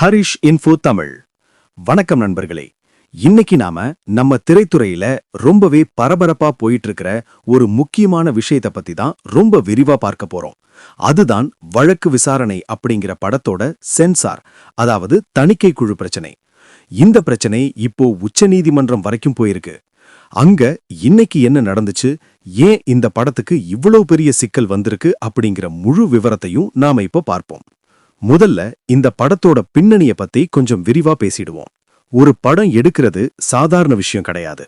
Harish info Tamil. வணக்கம் நண்பர்களே. இன்னைக்கு நாம நம்ம திரைத்துறையில ரொம்பவே பரபரப்பா போயிட்டு இருக்கிற ஒரு முக்கியமான விஷயத்தை பத்தி தான் ரொம்ப விரிவா பார்க்க போறோம். அதுதான் வழக்கு விசாரணை அப்படிங்கிற படத்தோட சென்சார் அதாவது தணிக்கை குழு பிரச்சனை. இந்த பிரச்சனை இப்போ உச்சநீதிமன்றம் வரைக்கும் போயிருக்கு. அங்க இன்னைக்கு என்ன நடந்துச்சு? ஏன் இந்த படத்துக்கு இவ்வளவு பெரிய சிக்கல் வந்திருக்கு? அப்படிங்கிற முழு விவரத்தையும் நாம இப்போ பார்ப்போம். முதல்ல இந்த படத்தோட பின்னணிய பத்தி கொஞ்சம் விரிவா பேசிடுவோம். ஒரு படம் எடுக்கிறது சாதாரண விஷயம் கிடையாது.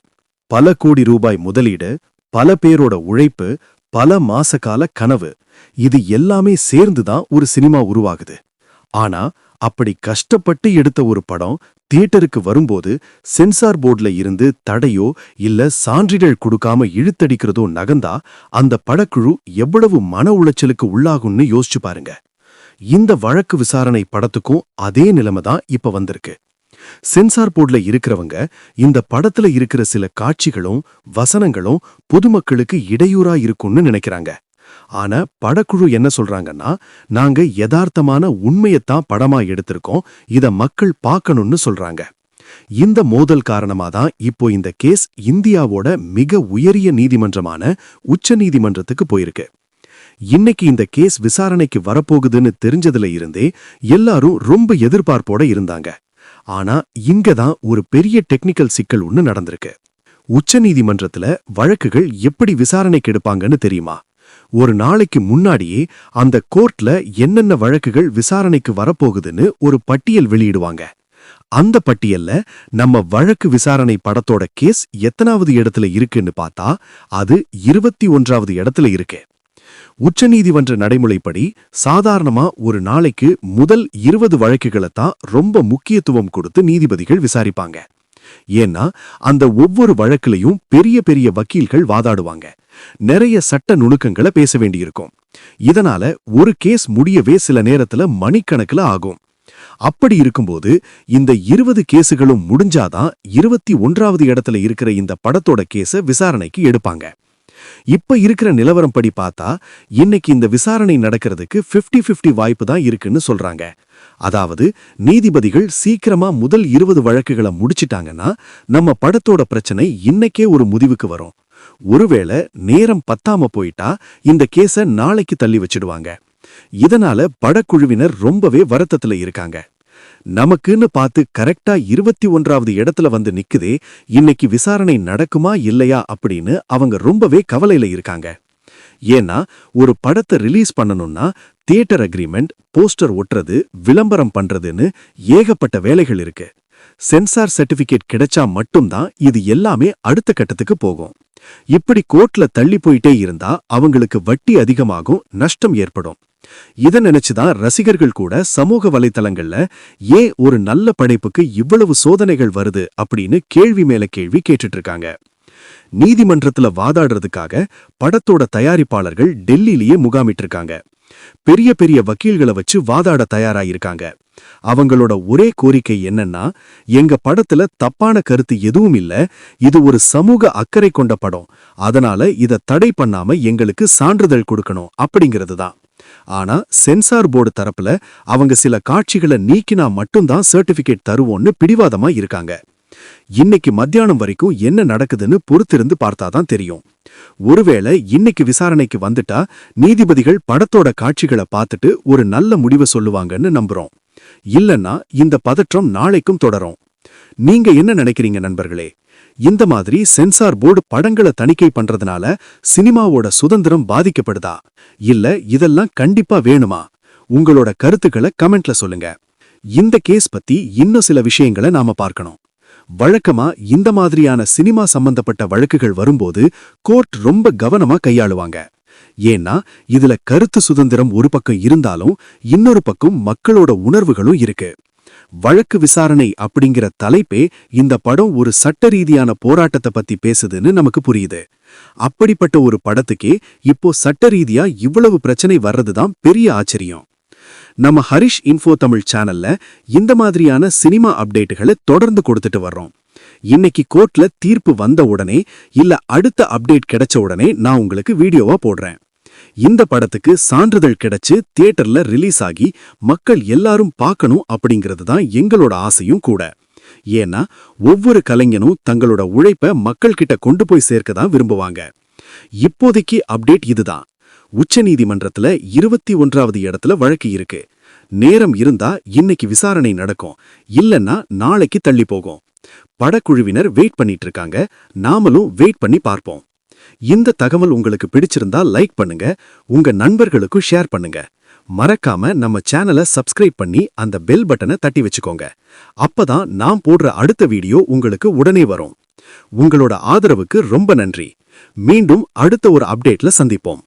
பல கோடி ரூபாய் முதலீடு பல பேரோட உழைப்பு பல மாசகால கனவு இது எல்லாமே சேர்ந்து தான் ஒரு சினிமா உருவாகுது. ஆனா அப்படி கஷ்டப்பட்டு எடுத்த ஒரு படம் தியேட்டருக்கு வரும்போது சென்சார் போர்டுல இருந்து தடையோ இல்ல சான்றிதழ் கொடுக்காம இழுத்தடிக்கிறதோ நகந்தா அந்த படக்குழு எவ்வளவு மன உளைச்சலுக்கு உள்ளாகும்னு யோசிச்சு பாருங்க. இந்த வழக்கு விசாரணை படத்துக்கும் அதே நிலைமை தான் இப்ப வந்திருக்கு. சென்சார் போர்டுல இருக்கிறவங்க இந்த படத்துல இருக்கிற சில காட்சிகளும் வசனங்களும் பொதுமக்களுக்கு இடையூறா இருக்கும்னு நினைக்கிறாங்க. ஆனா படக்குழு என்ன சொல்றாங்கன்னா நாங்க யதார்த்தமான உண்மையத்தான் படமா எடுத்திருக்கோம் இத மக்கள் பார்க்கணும்னு சொல்றாங்க. இந்த மோதல் காரணமா தான் இப்போ இந்த கேஸ் இந்தியாவோட மிக உயரிய நீதிமன்றமான உச்ச நீதிமன்றத்துக்கு போயிருக்கு. இன்னைக்கு இந்த கேஸ் விசாரணைக்கு வரப்போகுதுன்னு தெரிஞ்சதுல இருந்தே எல்லாரும் ரொம்ப எதிர்பார்ப்போட இருந்தாங்க. ஆனா இங்க தான் ஒரு பெரிய டெக்னிக்கல் சிக்கல் ஒன்னு நடந்திருக்கு. உச்ச நீதிமன்றத்துல வழக்குகள் எப்படி விசாரணைக்கு எடுப்பாங்கன்னு தெரியுமா? ஒரு நாளைக்கு முன்னாடியே அந்த கோர்ட்ல என்னென்ன வழக்குகள் விசாரணைக்கு வரப்போகுதுன்னு ஒரு பட்டியல் வெளியிடுவாங்க. அந்த பட்டியல்ல நம்ம வழக்கு விசாரணை படத்தோட கேஸ் எத்தனாவது இடத்துல இருக்குன்னு பார்த்தா அது இருபத்தி ஒன்றாவது இடத்துல இருக்கு. உச்சநீதிமன்ற நடைமுறைப்படி சாதாரணமா ஒரு நாளைக்கு முதல் இருபது வழக்குகளை தான் ரொம்ப முக்கியத்துவம் கொடுத்து நீதிபதிகள் விசாரிப்பாங்க. ஏன்னா அந்த ஒவ்வொரு வழக்குலையும் பெரிய பெரிய வக்கீல்கள் வாதாடுவாங்க. நிறைய சட்ட நுணுக்கங்களை பேச வேண்டியிருக்கும். இதனால ஒரு கேஸ் முடியவே சில நேரத்துல மணிக்கணக்குல ஆகும். அப்படி இருக்கும்போது இந்த இருபது கேசுகளும் முடிஞ்சாதான் இருபத்தி ஒன்றாவது இடத்துல இருக்கிற இந்த படத்தோட கேஸ விசாரணைக்கு எடுப்பாங்க. இப்ப இருக்கிற நிலவரம் படி பார்த்தா இன்னைக்கு இந்த விசாரணை நடக்கிறதுக்கு 50 50 வாய்ப்பு தான் இருக்குன்னு சொல்றாங்க. அதாவது நீதிபதிகள் சீக்கிரமா முதல் இருபது வழக்குகளை முடிச்சிட்டாங்கன்னா நம்ம படத்தோட பிரச்சனை இன்னைக்கே ஒரு முடிவுக்கு வரும். ஒருவேளை நேரம் பத்தாம போயிட்டா இந்த கேஸ நாளைக்கு தள்ளி வச்சிடுவாங்க. இதனால படக்குழுவினர் ரொம்பவே வருத்தத்துல இருக்காங்க. நமக்குன்னு பார்த்து கரெக்டா இருபத்தி ஒன்றாவது இடத்துல வந்து நிக்குதே இன்னைக்கு விசாரணை நடக்குமா இல்லையா அப்படின்னு அவங்க ரொம்பவே கவலையில இருக்காங்க. ஏன்னா ஒரு படத்தை ரிலீஸ் பண்ணணும்னா தியேட்டர் அக்ரிமெண்ட் போஸ்டர் ஒட்டுறது விளம்பரம் பண்றதுன்னு ஏகப்பட்ட வேலைகள் இருக்கு. சென்சார் சர்டிபிகேட் கிடைச்சா மட்டும்தான் இது எல்லாமே அடுத்த கட்டத்துக்கு போகும். இப்படி கோர்ட்ல தள்ளி போயிட்டே இருந்தா அவங்களுக்கு வட்டி அதிகமாகும் நஷ்டம் ஏற்படும். இதை நினைச்சுதான் ரசிகர்கள் கூட சமூக வலைத்தளங்கள்ல ஏன் ஒரு நல்ல படைப்புக்கு இவ்வளவு சோதனைகள் வருது? அப்படின்னு கேள்வி மேல கேள்வி கேட்டுட்டு இருக்காங்க நீதிமன்றத்துல வாதாடுறதுக்காக படத்தோட தயாரிப்பாளர்கள் டெல்லியிலேயே முகாமிட்டு இருக்காங்க பெரிய பெரிய வக்கீல்களை வச்சு வாதாட தயாராயிருக்காங்க. அவங்களோட ஒரே கோரிக்கை என்னன்னா எங்க படத்துல தப்பான கருத்து எதுவும் இல்ல இது ஒரு சமூக அக்கறை கொண்ட படம். அதனால இத தடை பண்ணாம எங்களுக்கு சான்றிதழ் கொடுக்கணும் அப்படிங்கிறது தான். ஆனா சென்சார் போர்டு தரப்புல அவங்க சில காட்சிகளை நீக்கினா மட்டும்தான் சர்டிபிகேட் தருவோம்னு பிடிவாதமா இருக்காங்க. இன்னைக்கு மத்தியானம் வரைக்கும் என்ன நடக்குதுன்னு பொறுத்திருந்து பார்த்தாதான் தெரியும். ஒருவேளை இன்னைக்கு விசாரணைக்கு வந்துட்டா நீதிபதிகள் படத்தோட காட்சிகளை பார்த்துட்டு ஒரு நல்ல முடிவை சொல்லுவாங்கன்னு நம்புறோம். இல்லைன்னா இந்த பதற்றம் நாளைக்கும் தொடரும். நீங்க என்ன நினைக்கிறீங்க நண்பர்களே? இந்த மாதிரி சென்சார் போர்டு படங்களை தணிக்கை பண்றதுனால சினிமாவோட சுதந்திரம் பாதிக்கப்படுதா? இல்ல இதெல்லாம் கண்டிப்பா வேணுமா? உங்களோட கருத்துக்களை கமெண்ட்ல சொல்லுங்க. இந்த கேஸ் பத்தி இன்னும் சில விஷயங்களை நாம பார்க்கணும். வழக்கமா இந்த மாதிரியான சினிமா சம்பந்தப்பட்ட வழக்குகள் வரும்போது கோர்ட் ரொம்ப கவனமா கையாளுவாங்க. ஏன்னா இதுல கருத்து சுதந்திரம் ஒரு பக்கம் இருந்தாலும் இன்னொரு பக்கம் மக்களோட உணர்வுகளும் இருக்கு. வழக்கு விசாரணை அப்படிங்கிற தலைப்பே இந்த படம் ஒரு சட்ட ரீதியான போராட்டத்தை பத்தி பேசுதுன்னு நமக்கு புரியுது. அப்படிப்பட்ட ஒரு படத்துக்கே இப்போ சட்ட ரீதியா இவ்வளவு பிரச்சனை வர்றதுதான் பெரிய ஆச்சரியம். நம்ம ஹரிஷ் இன்ஃபோ தமிழ் சேனல்ல இந்த மாதிரியான சினிமா அப்டேட்டுகளை தொடர்ந்து கொடுத்துட்டு வர்றோம். இன்னைக்கு கோர்ட்ல தீர்ப்பு வந்த உடனே இல்ல அடுத்த அப்டேட் கிடைச்ச உடனே நான் உங்களுக்கு வீடியோவா போடுறேன். இந்த படத்துக்கு சான்றிதழ் கிடைச்சு தியேட்டர்ல ரிலீஸ் ஆகி மக்கள் எல்லாரும் பார்க்கணும் அப்படிங்கிறது தான் எங்களோட ஆசையும் கூட. ஏன்னா ஒவ்வொரு கலைஞனும் தங்களோட உழைப்ப மக்கள் கிட்ட கொண்டு போய் சேர்க்க தான் விரும்புவாங்க. இப்போதைக்கு அப்டேட் இதுதான். உச்சநீதிமன்றத்துல இருபத்தி ஒன்றாவது இடத்துல வழக்கு இருக்கு. நேரம் இருந்தா இன்னைக்கு விசாரணை நடக்கும். இல்லன்னா நாளைக்கு தள்ளி போகும். படக்குழுவினர் வெயிட் பண்ணிட்டு இருக்காங்க நாமளும் வெயிட் பண்ணி பார்ப்போம். இந்த தகவல் உங்களுக்கு பிடிச்சிருந்தா லைக் பண்ணுங்க. உங்க நண்பர்களுக்கும் ஷேர் பண்ணுங்க. மறக்காம நம்ம சேனலை சப்ஸ்கிரைப் பண்ணி அந்த பெல் பட்டனை தட்டி வச்சுக்கோங்க. அப்பதான் நாம் போடுற அடுத்த வீடியோ உங்களுக்கு உடனே வரும். உங்களோட ஆதரவுக்கு ரொம்ப நன்றி. மீண்டும் அடுத்த ஒரு அப்டேட்ல சந்திப்போம்.